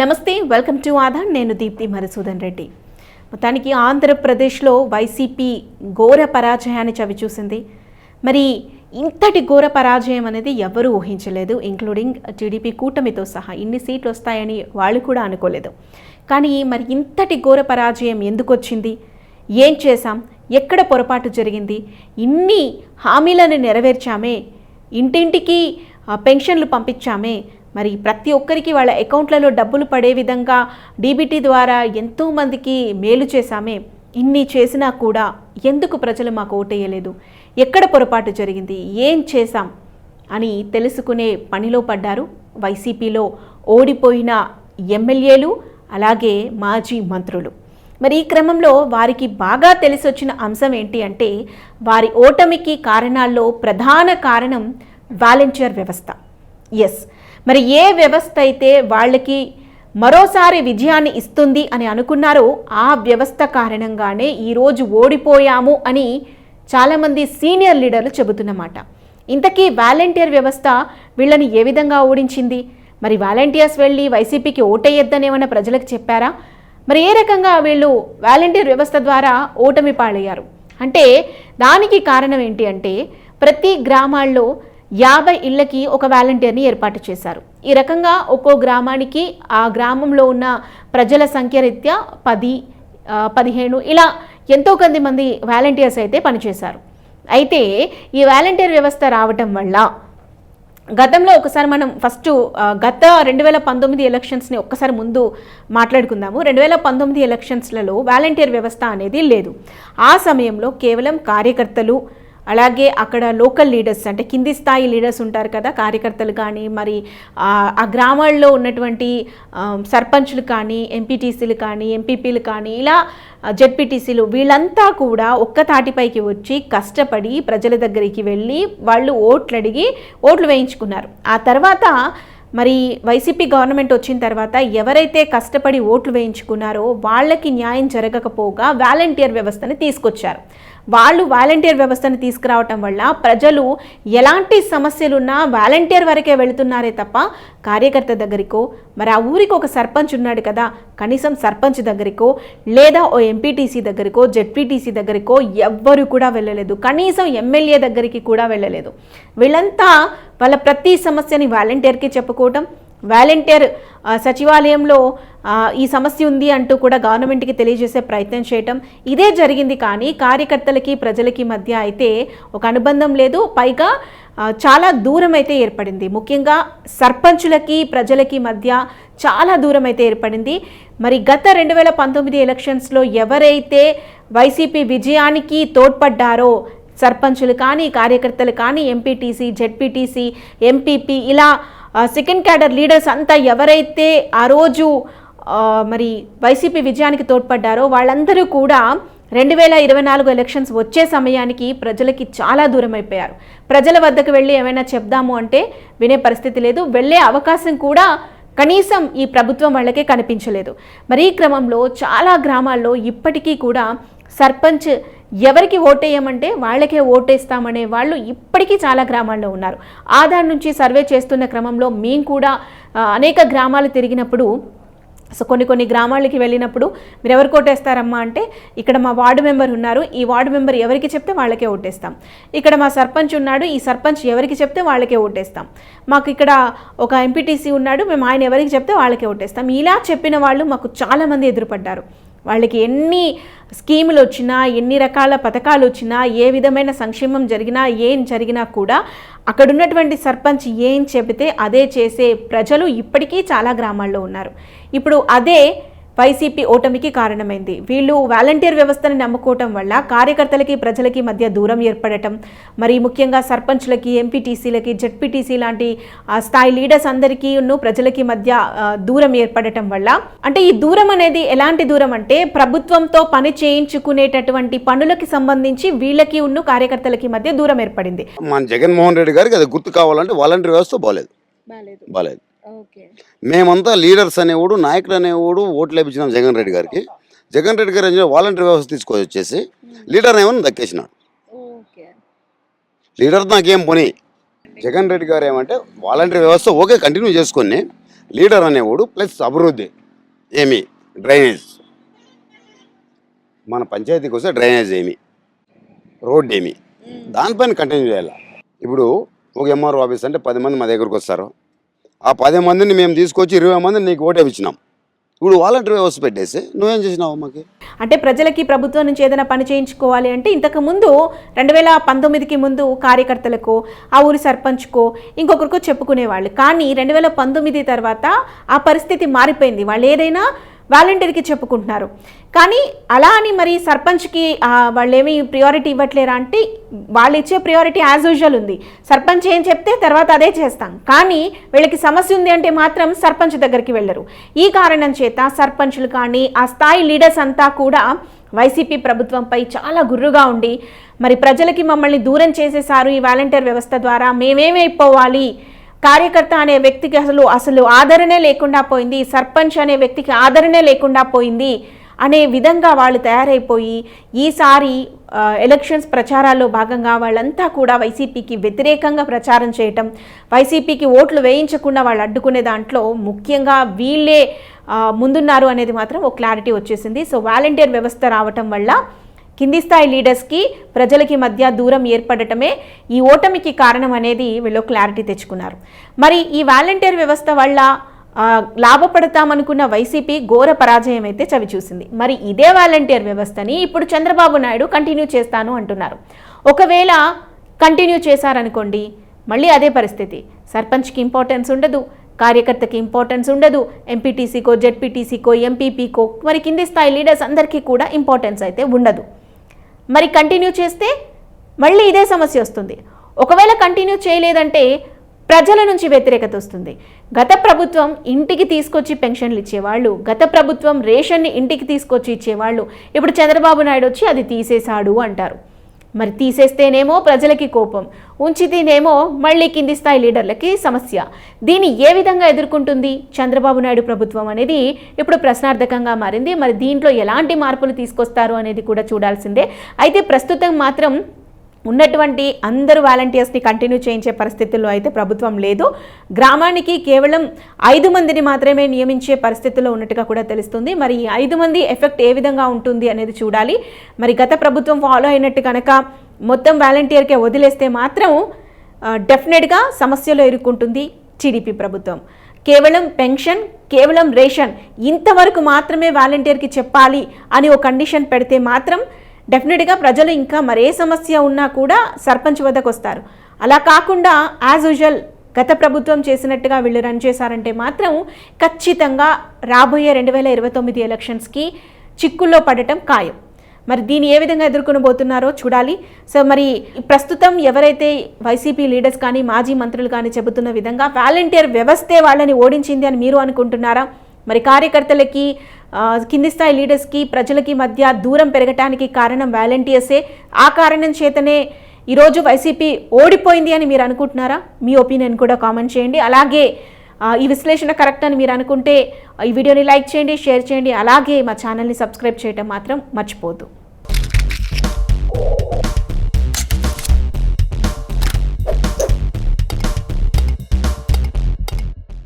నమస్తే welcome to Aadhaar. నేను దీప్తి మధుసూదన్ రెడ్డి. మొత్తానికి ఆంధ్రప్రదేశ్లో వైసీపీ ఘోర పరాజయాన్ని చవిచూసింది. మరి ఇంతటి ఘోర పరాజయం అనేది ఎవరూ ఊహించలేదు ఇంక్లూడింగ్ టీడీపీ కూటమితో సహా. ఇన్ని సీట్లు వస్తాయని వాళ్ళు కూడా అనుకోలేదు. కానీ మరి ఇంతటి ఘోర పరాజయం ఎందుకు వచ్చింది? ఏం చేశాం? ఎక్కడ పొరపాటు జరిగింది? ఇన్ని హామీలను నెరవేర్చామే ఇంటింటికి పెన్షన్లు పంపించామే మరి ప్రతి ఒక్కరికి వాళ్ళ అకౌంట్లలో డబ్బులు పడే విధంగా డీబీటీ ద్వారా ఎంతోమందికి మేలు చేశామే. ఇన్ని చేసినా కూడా ఎందుకు ప్రజలు మాకు ఓటేయలేదు? ఎక్కడ పొరపాటు జరిగింది? ఏం చేశాం? అని తెలుసుకునే పనిలో పడ్డారు. వైసీపీలో ఓడిపోయిన ఎమ్మెల్యేలు అలాగే మాజీ మంత్రులు. మరి ఈ క్రమంలో వారికి బాగా తెలిసొచ్చిన అంశం ఏంటి అంటే వారి ఓటమికి కారణాల్లో ప్రధాన కారణం వాలంటీర్ వ్యవస్థ. ఎస్ మరి ఏ వ్యవస్థ అయితే వాళ్ళకి మరోసారి విజయాన్ని ఇస్తుంది అని అనుకున్నారో ఆ వ్యవస్థ కారణంగానే ఈరోజు ఓడిపోయాము అని చాలామంది సీనియర్ లీడర్లు చెబుతున్నమాట. ఇంతకీ వాలంటీర్ వ్యవస్థ వీళ్ళని ఏ విధంగా ఓడించింది? మరి వాలంటీర్స్ వెళ్ళి వైసీపీకి ఓటేయొద్దని ఏమైనా ప్రజలకు చెప్పారా? మరి ఏ రకంగా వీళ్ళు వాలంటీర్ వ్యవస్థ ద్వారా ఓటమి పాలయ్యారు? అంటే దానికి కారణం ఏంటి అంటే ప్రతి గ్రామాల్లో యాభై ఇళ్ళకి ఒక వాలంటీర్ని ఏర్పాటు చేశారు. ఈ రకంగా ఒక్కో గ్రామానికి ఆ గ్రామంలో ఉన్న ప్రజల సంఖ్య రీత్యా పది పదిహేను ఇలా ఎంతో కొంది మంది వాలంటీర్స్ అయితే పనిచేశారు. అయితే ఈ వాలంటీర్ వ్యవస్థ రావటం వల్ల గతంలో ఒకసారి మనం ఫస్ట్ గత రెండు వేల పంతొమ్మిది ఎలక్షన్స్ని ఒక్కసారి ముందు మాట్లాడుకుందాము. రెండు వేల పంతొమ్మిది ఎలక్షన్స్లలో వాలంటీర్ వ్యవస్థ అనేది లేదు. ఆ సమయంలో కేవలం కార్యకర్తలు అలాగే అక్కడ లోకల్ లీడర్స్ అంటే కింది స్థాయి లీడర్స్ ఉంటారు కదా కార్యకర్తలు కానీ మరి ఆ గ్రామాల్లో ఉన్నటువంటి సర్పంచ్లు కానీ ఎంపీటీసీలు కానీ ఎంపీపీలు కానీ ఇలా జెడ్పీటీసీలు వీళ్ళంతా కూడా ఒక్క తాటిపైకి వచ్చి కష్టపడి ప్రజల దగ్గరికి వెళ్ళి వాళ్ళు ఓట్లు అడిగి ఓట్లు వేయించుకున్నారు. ఆ తర్వాత మరి వైసీపీ గవర్నమెంట్ వచ్చిన తర్వాత ఎవరైతే కష్టపడి ఓట్లు వేయించుకున్నారో వాళ్ళకి న్యాయం జరగకపోగా వాలంటీర్ వ్యవస్థని తీసుకొచ్చారు. వాళ్ళు వాలంటీర్ వ్యవస్థను తీసుకురావటం వల్ల ప్రజలు ఎలాంటి సమస్యలున్నా వాలంటీర్ వరకే వెళుతున్నారే తప్ప కార్యకర్త దగ్గరికో మరి ఆ ఊరికి ఒక సర్పంచ్ ఉన్నాడు కదా కనీసం సర్పంచ్ దగ్గరికో లేదా ఓ ఎంపీటీసీ దగ్గరికో జెడ్పీటీసీ దగ్గరికో ఎవ్వరు కూడా వెళ్ళలేదు. కనీసం ఎమ్మెల్యే దగ్గరికి కూడా వెళ్ళలేదు. వీళ్ళంతా వాళ్ళ ప్రతి సమస్యని వాలంటీర్కి చెప్పుకోవటం వాలంటీర్ సచివాలయంలో ఈ సమస్య ఉంది అంటూ కూడా గవర్నమెంట్కి తెలియజేసే ప్రయత్నం చేయటం ఇదే జరిగింది. కానీ కార్యకర్తలకి ప్రజలకి మధ్య అయితే ఒక అనుబంధం లేదు. పైగా చాలా దూరం అయితే ఏర్పడింది. ముఖ్యంగా సర్పంచులకి ప్రజలకి మధ్య చాలా దూరం అయితే ఏర్పడింది. మరి గత రెండు వేల పంతొమ్మిది ఎలక్షన్స్లో ఎవరైతే వైసీపీ విజయానికి తోడ్పడ్డారో సర్పంచులు కానీ కార్యకర్తలు కానీ M P T C Z P T C M P P ఇలా సెకండ్ క్యాడర్ లీడర్స్ అంతా ఎవరైతే ఆ రోజు మరి వైసీపీ విజయానికి తోడ్పడ్డారో వాళ్ళందరూ కూడా రెండు వేల ఇరవై నాలుగు ఎలక్షన్స్ వచ్చే సమయానికి ప్రజలకి చాలా దూరం అయిపోయారు ప్రజల వద్దకు వెళ్ళి ఏమైనా చెప్దాము అంటే వినే పరిస్థితి లేదు. వెళ్ళే అవకాశం కూడా కనీసం ఈ ప్రభుత్వం వాళ్ళకే కనిపించలేదు. మరి ఈ క్రమంలో చాలా గ్రామాల్లో ఇప్పటికీ కూడా సర్పంచ్ ఎవరికి ఓటేయమంటే వాళ్ళకే ఓటేస్తామనే వాళ్ళు ఇప్పటికీ చాలా గ్రామాల్లో ఉన్నారు. ఆధార్ నుంచి సర్వే చేస్తున్న క్రమంలో మేము కూడా అనేక గ్రామాలు తిరిగినప్పుడు సో కొన్ని కొన్ని గ్రామాలకి వెళ్ళినప్పుడు మీరు ఎవరికి ఓటేస్తారమ్మా అంటే ఇక్కడ మా వార్డు మెంబర్ ఉన్నారు. ఈ వార్డు మెంబర్ ఎవరికి చెప్తే వాళ్ళకే ఓటేస్తాం. ఇక్కడ మా సర్పంచ్ ఉన్నాడు ఈ సర్పంచ్ ఎవరికి చెప్తే వాళ్ళకే ఓటేస్తాం. మాకు ఇక్కడ ఒక ఎంపీటీసీ ఉన్నాడు మేము ఆయన ఎవరికి చెప్తే వాళ్ళకే ఓటేస్తాం. ఇలా చెప్పిన వాళ్ళు మాకు చాలామంది ఎదురుపడ్డారు. వాళ్ళకి ఎన్ని స్కీములు వచ్చినా ఎన్ని రకాల పథకాలు వచ్చినా ఏ విధమైన సంక్షేమం జరిగినా ఏం జరిగినా కూడా అక్కడ ఉన్నటువంటి సర్పంచ్ ఏం చెబితే అదే చేసే ప్రజలు ఇప్పటికీ చాలా గ్రామాల్లో ఉన్నారు. ఇప్పుడు అదే వైసీపీ ఓటమికి కారణమైంది. వీళ్ళు వాలంటీర్ వ్యవస్థని నమ్ముకోవటం వల్ల కార్యకర్తలకి ప్రజలకి మధ్య దూరం ఏర్పడటం. మరి ముఖ్యంగా సర్పంచ్లకి ఎంపీటీసీలకి జెడ్పీటీసీ లాంటి ఆ, స్థాయి లీడర్స్ అందరికీ ఉన్ను ప్రజలకి మధ్య దూరం ఏర్పడటం వల్ల. అంటే ఈ దూరం అనేది ఎలాంటి దూరం అంటే ప్రభుత్వంతో పని చేయించుకునేటటువంటి పనులకి సంబంధించి వీళ్ళకి ఉన్ను కార్యకర్తలకి మధ్య దూరం ఏర్పడింది. మన జగన్మోహన్ రెడ్డి గారికి అది గుర్తు కావాలంటే వాలంటీర్ వ్యవస్థ బాగాలేదు బాగాలేదు మేమంతా లీడర్స్ అనేవాడు నాయకుడు అనేవాడు ఓట్లు వేపించినాం జగన్ రెడ్డి గారికి. జగన్ రెడ్డి గారు ఏం? వాలంటీర్ వ్యవస్థ తీసుకొని వచ్చేసి లీడర్ ఏమని దక్కేసినాడు. లీడర్ నాకేం పని? జగన్ రెడ్డి గారు ఏమంటే వాలంటీర్ వ్యవస్థ ఓకే కంటిన్యూ చేసుకొని లీడర్ అనేవాడు ప్లస్ అభివృద్ధి ఏమి? డ్రైనేజ్. మన పంచాయతీకి వస్తే డ్రైనేజ్ ఏమి? రోడ్ ఏమి? దానిపైన కంటిన్యూ చేయాలి? ఇప్పుడు ఒక ఎంఆర్ఓ ఆఫీస్ అంటే పది మంది మా దగ్గరకు వస్తారు. ఆ పది మందిని మేము తీసుకొచ్చి ఇరవై మందిని నీకు ఓటేపించినాం ఇప్పుడు వాలంటీర్ వ్యవస్థ పెట్టేసి నువ్వేం చేసినావు మాకి? అంటే ప్రజలకి ప్రభుత్వం నుంచి ఏదైనా పని చేయించుకోవాలి అంటే ఇంతకు ముందు రెండు వేల పంతొమ్మిదికి ముందు కార్యకర్తలకు ఆ ఊరి సర్పంచ్కో ఇంకొకరికో చెప్పుకునేవాళ్ళు. కానీ రెండు వేల పంతొమ్మిది తర్వాత ఆ పరిస్థితి మారిపోయింది. వాళ్ళు ఏదైనా వాలంటీర్కి చెప్పుకుంటున్నారు. కానీ అలా అని మరి సర్పంచ్కి వాళ్ళేమి ప్రియారిటీ ఇవ్వట్లేరా అంటే వాళ్ళు ఇచ్చే ప్రియారిటీ యాజ్ యూజువల్ ఉంది. సర్పంచ్ ఏం చెప్తే తర్వాత అదే చేస్తాం. కానీ వీళ్ళకి సమస్య ఉంది అంటే మాత్రం సర్పంచ్ దగ్గరికి వెళ్ళరు. ఈ కారణం చేత సర్పంచ్లు కానీ ఆ స్థాయి లీడర్స్ అంతా కూడా వైసీపీ ప్రభుత్వంపై చాలా గుర్రుగా ఉండి మరి ప్రజలకి మమ్మల్ని దూరం చేసేసారు ఈ వాలంటీర్ వ్యవస్థ ద్వారా మేమేమైపోవాలి? కార్యకర్త అనే వ్యక్తికి అసలు అసలు ఆదరణే లేకుండా పోయింది సర్పంచ్ అనే వ్యక్తికి ఆదరణే లేకుండా పోయింది అనే విధంగా వాళ్ళు తయారైపోయి ఈసారి ఎలక్షన్స్ ప్రచారాల్లో భాగంగా వాళ్ళంతా కూడా వైసీపీకి వ్యతిరేకంగా ప్రచారం చేయటం వైసీపీకి ఓట్లు వేయించకుండా వాళ్ళు అడ్డుకునే దాంట్లో ముఖ్యంగా వీళ్ళే ముందున్నారు అనేది మాత్రం ఒక క్లారిటీ వచ్చేసింది. సో వాలంటీర్ వ్యవస్థ రావటం వల్ల కింది స్థాయి లీడర్స్కి ప్రజలకి మధ్య దూరం ఏర్పడటమే ఈ ఓటమికి కారణం అనేది వీళ్ళు క్లారిటీ తెచ్చుకున్నారు. మరి ఈ వాలంటీర్ వ్యవస్థ వల్ల లాభపడతామనుకున్న వైసీపీ ఘోర పరాజయం అయితే చవిచూసింది మరి ఇదే వాలంటీర్ వ్యవస్థని ఇప్పుడు చంద్రబాబు నాయుడు కంటిన్యూ చేస్తాను అంటున్నారు. ఒకవేళ కంటిన్యూ చేశారనుకోండి మళ్ళీ అదే పరిస్థితి. సర్పంచ్కి ఇంపార్టెన్స్ ఉండదు కార్యకర్తకి ఇంపార్టెన్స్ ఉండదు ఎంపీటీసీకో జెడ్పీటీసీకో ఎంపీపీకో మరి కింది స్థాయి లీడర్స్ అందరికీ కూడా ఇంపార్టెన్స్ అయితే ఉండదు. మరి కంటిన్యూ చేస్తే మళ్ళీ ఇదే సమస్య వస్తుంది. ఒకవేళ కంటిన్యూ చేయలేదంటే ప్రజల నుంచి వ్యతిరేకత వస్తుంది. గత ప్రభుత్వం ఇంటికి తీసుకొచ్చి పెన్షన్లు ఇచ్చేవాళ్ళు గత ప్రభుత్వం రేషన్ని ఇంటికి తీసుకొచ్చి ఇచ్చేవాళ్ళు. ఇప్పుడు చంద్రబాబు నాయుడు వచ్చి అది తీసేశాడు అంటారు. మరి తీసేస్తేనేమో ప్రజలకి కోపం ఉంచితేనేమో మళ్ళీ కింది స్థాయి లీడర్లకి సమస్య. దీన్ని ఏ విధంగా ఎదుర్కొంటుంది చంద్రబాబు నాయుడు ప్రభుత్వం అనేది ఇప్పుడు ప్రశ్నార్థకంగా మారింది. మరి దీంట్లో ఎలాంటి మార్పులు తీసుకొస్తారు అనేది కూడా చూడాల్సిందే. అయితే ప్రస్తుతం మాత్రం ఉన్నటువంటి అందరు వాలంటీర్స్ని కంటిన్యూ చేయించే పరిస్థితుల్లో అయితే ప్రభుత్వం లేదు. గ్రామానికి కేవలం ఐదు మందిని మాత్రమే నియమించే పరిస్థితుల్లో ఉన్నట్టుగా కూడా తెలుస్తుంది. మరి ఈ ఐదు మంది ఎఫెక్ట్ ఏ విధంగా ఉంటుంది అనేది చూడాలి. మరి గత ప్రభుత్వం ఫాలో అయినట్టు కనుక మొత్తం వాలంటీర్కే వదిలేస్తే మాత్రం డెఫినెట్గా సమస్యలు ఎదుర్కొంటుంది టీడీపీ ప్రభుత్వం. కేవలం పెన్షన్ కేవలం రేషన్ ఇంతవరకు మాత్రమే వాలంటీర్కి చెప్పాలి అని ఒక కండిషన్ పెడితే మాత్రం డెఫినెట్గా ప్రజలు ఇంకా మరే సమస్య ఉన్నా కూడా సర్పంచ్ వద్దకు వస్తారు. అలా కాకుండా యాజ్ యూజువల్ గత ప్రభుత్వం చేసినట్టుగా వీళ్ళు రన్ చేశారంటే మాత్రం ఖచ్చితంగా రాబోయే రెండు వేల ఇరవై తొమ్మిది ఎలక్షన్స్కి చిక్కుల్లో పడటం ఖాయం. మరి దీన్ని ఏ విధంగా ఎదుర్కొనబోతున్నారో చూడాలి. సో మరి ప్రస్తుతం ఎవరైతే వైసీపీ లీడర్స్ కానీ మాజీ మంత్రులు కానీ చెబుతున్న విధంగా వాలంటీర్ వ్యవస్థే వాళ్ళని ఓడించింది అని మీరు అనుకుంటున్నారా? మరి కార్యకర్తలకి కింది స్థాయి లీడర్స్కి ప్రజలకి మధ్య దూరం పెరగటానికి కారణం వాలంటీర్సే. ఆ కారణం చేతనే ఈరోజు వైసీపీ ఓడిపోయింది అని మీరు అనుకుంటున్నారా? మీ ఒపీనియన్ కూడా కామెంట్ చేయండి. అలాగే ఈ విశ్లేషణ కరెక్ట్ అని మీరు అనుకుంటే ఈ వీడియోని లైక్ చేయండి షేర్ చేయండి. అలాగే మా ఛానల్ని సబ్స్క్రైబ్ చేయడం మాత్రం మర్చిపోద్దు